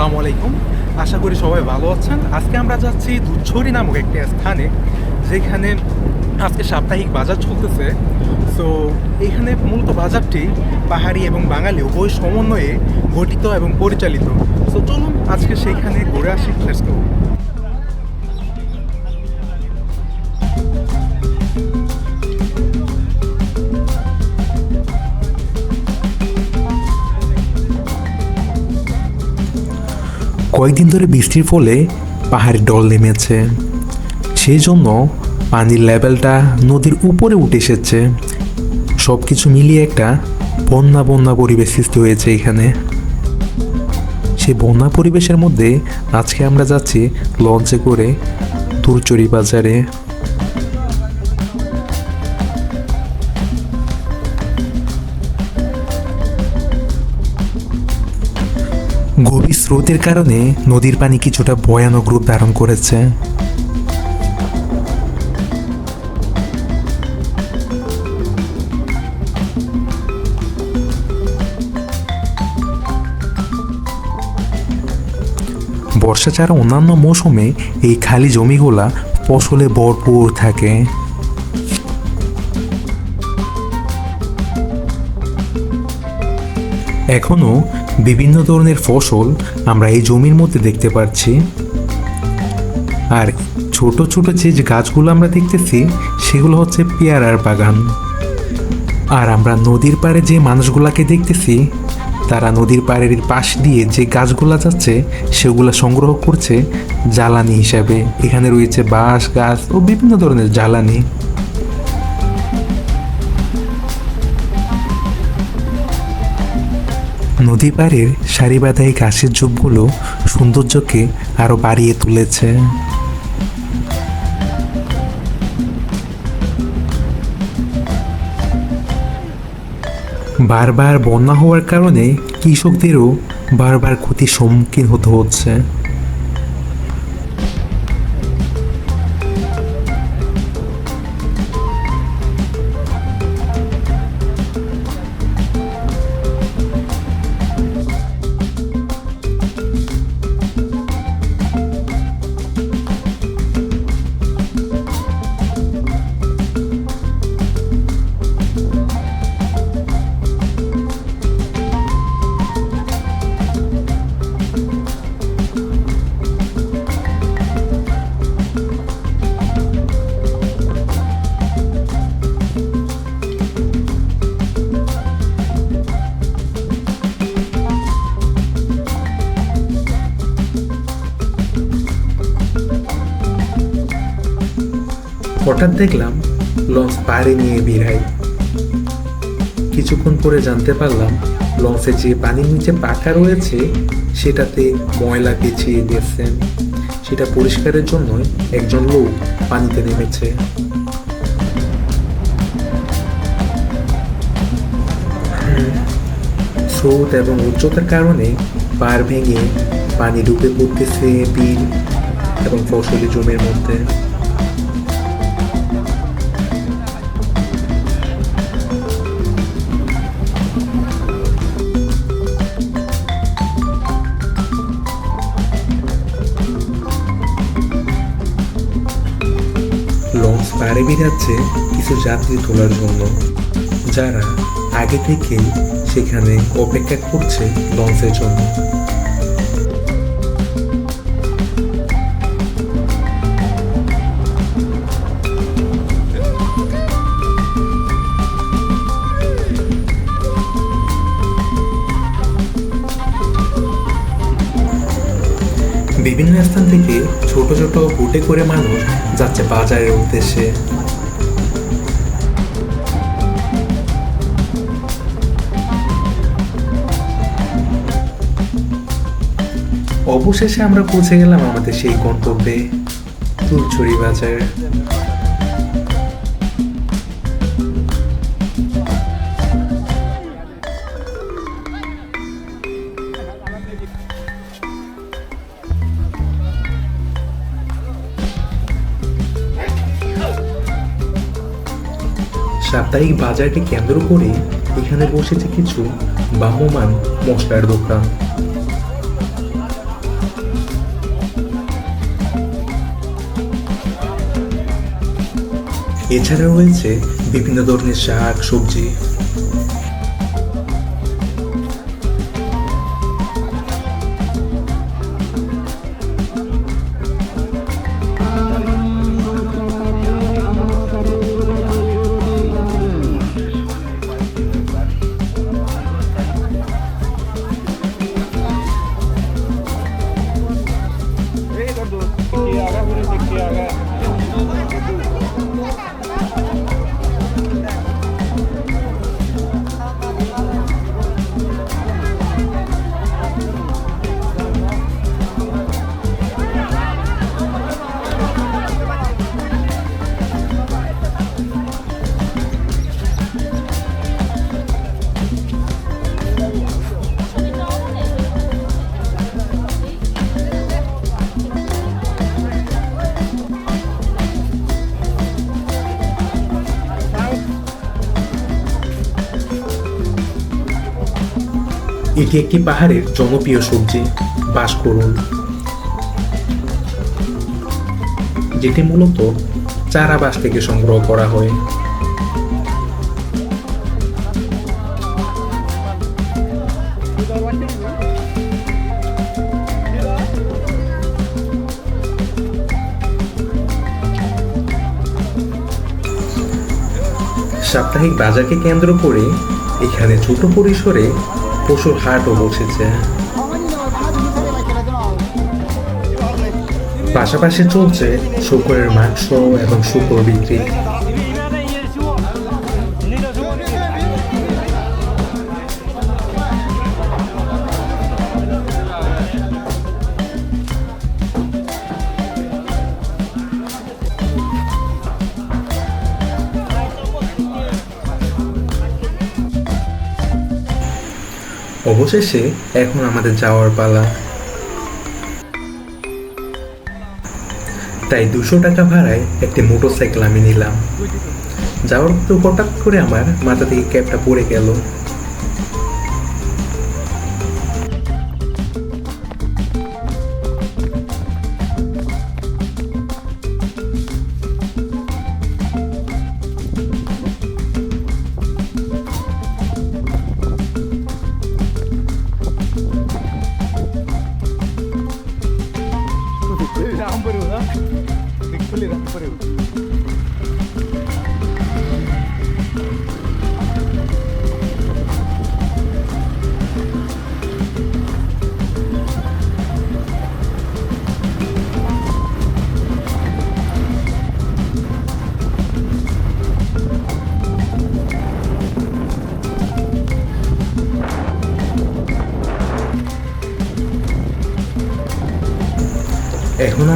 আসসালামু আলাইকুম। আশা করি সবাই ভালো আছেন। আজকে আমরা যাচ্ছি দুধছড়ি নামক একটি স্থানে, যেখানে আজকে সাপ্তাহিক বাজার চলতেছে। সো এখানে মূলত বাজারটি পাহাড়ি এবং বাঙালি উভয় সমন্বয়ে গঠিত এবং পরিচালিত। সো চলুন আজকে সেইখানে ঘুরে আসি। লেটস কয়েকদিন ধরে বৃষ্টির ফলে পাহাড়ে ডল নেমেছে। সেই জন্য পানির লেভেলটা নদীর উপরে উঠে এসেছে। সব কিছু মিলিয়ে একটা বন্যা বন্যা পরিবেশ সৃষ্টি হয়েছে এখানে। সেই বন্যা পরিবেশের মধ্যে আজকে আমরা যাচ্ছি লঞ্চে করে তুরচরি বাজারে। স্রোতের কারণে নদীর পানি কিছুটা ভয়ানক রূপ ধারণ করেছে। বর্ষা ছাড়া অন্যান্য মৌসুমে এই খালি জমিগুলা ফসলে ভরপুর থাকে। এখনও বিভিন্ন ধরনের ফসল আমরা এই জমির মধ্যে দেখতে পাচ্ছি। আর ছোট ছোট যে গাছগুলো আমরা দেখতেছি, সেগুলো হচ্ছে পেয়ারার বাগান। আর আমরা নদীর পাড়ে যে মানুষগুলাকে দেখতেছি, তারা নদীর পাড়ের পাশ দিয়ে যে গাছগুলা যাচ্ছে, সেগুলো সংগ্রহ করছে জ্বালানি হিসাবে। এখানে রয়েছে বাঁশ, গাছ ও বিভিন্ন ধরনের জ্বালানি। নদী পাড়ের সারিবাঁধাই ঘাসের ঝোপগুলো সৌন্দর্যকে আরও বাড়িয়ে তুলেছে। বারবার বন্যা হওয়ার কারণে কৃষকদেরও বারবার ক্ষতির সম্মুখীন হতে হচ্ছে। হঠাৎ দেখলাম লঞ্চ পাড়ে নিয়ে বিড়াই কিছুক্ষণ পরে জানতে পারলাম লঞ্চে যে পানির নিচে পাকা রয়েছে, সেটাতে ময়লা পেঁচিয়ে দিয়েছেন সেটা পরিষ্কারের জন্য একজন লোক পানিতে নেমেছে। স্রোত এবং উচ্চতার কারণে পার ভেঙে পানি ডুবে পড়তেছে বিল এবং ফসলি জমির মধ্যে। বেরাচ্ছে কিছু যাত্রী তোলার জন্য, যারা আগে থেকেই সেখানে অপেক্ষা করছে লঞ্চের জন্য। বিভিন্ন স্থান থেকে ছোট ছোট বুটে করে মানুষ যাচ্ছে বাজারের উদ্দেশ্যে। অবশেষে আমরা পৌঁছে গেলাম আমাদের সেই গন্তব্যে তুলছড়ি বাজার। সাপ্তাহিক বাজারকে কেন্দ্র করে এখানে বসেছে কিছু বাহমান মশলার দোকান। এছাড়া রয়েছে বিভিন্ন ধরনের শাক সবজি। এটি একটি পাহাড়ের জনপ্রিয় সবজি। বাঁশকরুল যেটি মূলত চারা বাঁশ থেকে সংগ্রহ করা হয়। সাপ্তাহিক বাজারকে কেন্দ্র করে এখানে ছোট পরিসরে পশুর হাটও বসেছে। পাশাপাশি চলছে শুকুরের মাংস এবং শুকুর বিক্রি। অবশেষে এখন আমাদের যাওয়ার পালা। তাই দুশো টাকা ভাড়ায় একটি মোটরসাইকেল আমি নিলাম। যাওয়ার তো হঠাৎ করে আমার মাথা থেকে ক্যাবটা পড়ে গেল।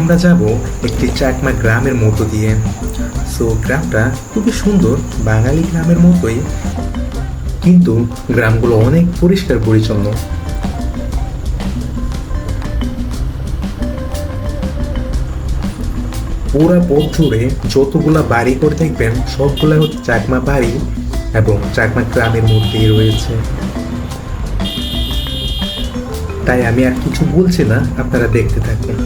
আমরা যাব একটি চাকমা গ্রামের মধ্য দিয়ে। সো গ্রামটা খুবই সুন্দর, বাঙালি গ্রামের মতোই, কিন্তু গ্রামগুলো অনেক পরিষ্কার পরিচ্ছন্ন। পুরা পথ জুড়ে যতগুলা বাড়ি করে দেখবেন সবগুলা হচ্ছে চাকমা বাড়ি এবং চাকমা গ্রামের মধ্যেই রয়েছে। তাই আমি আর কিছু বলছি না, আপনারা দেখতে থাকুন।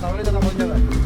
咱们来，咱们来。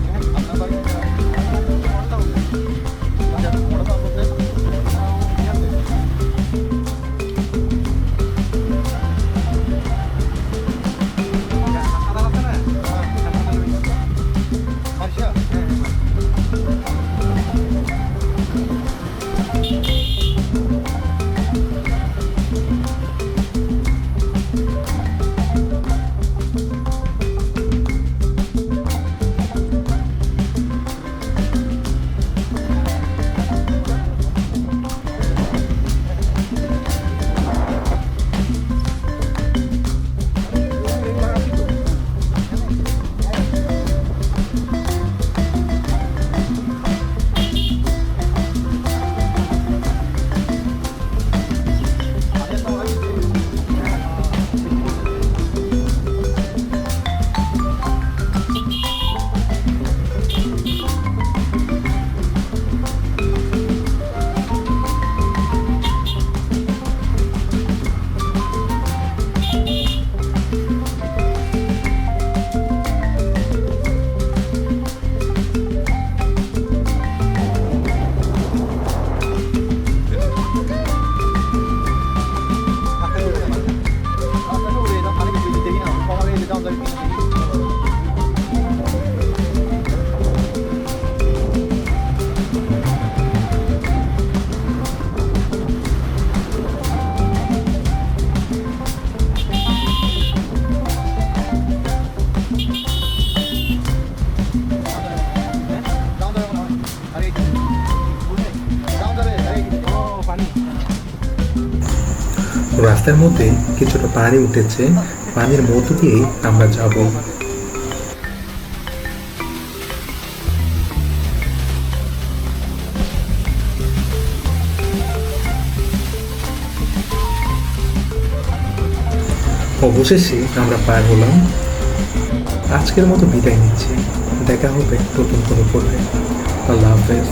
রাস্তার মধ্যে কিছুটা পানি উঠেছে। পানির মধ্য দিয়েই আমরা যাব। অবশেষে আমরা পার হলাম। আজকের মতো বিদায় নিচ্ছি। দেখা হবে নতুন কোনো পর্বে। আল্লাহ হাফেজ।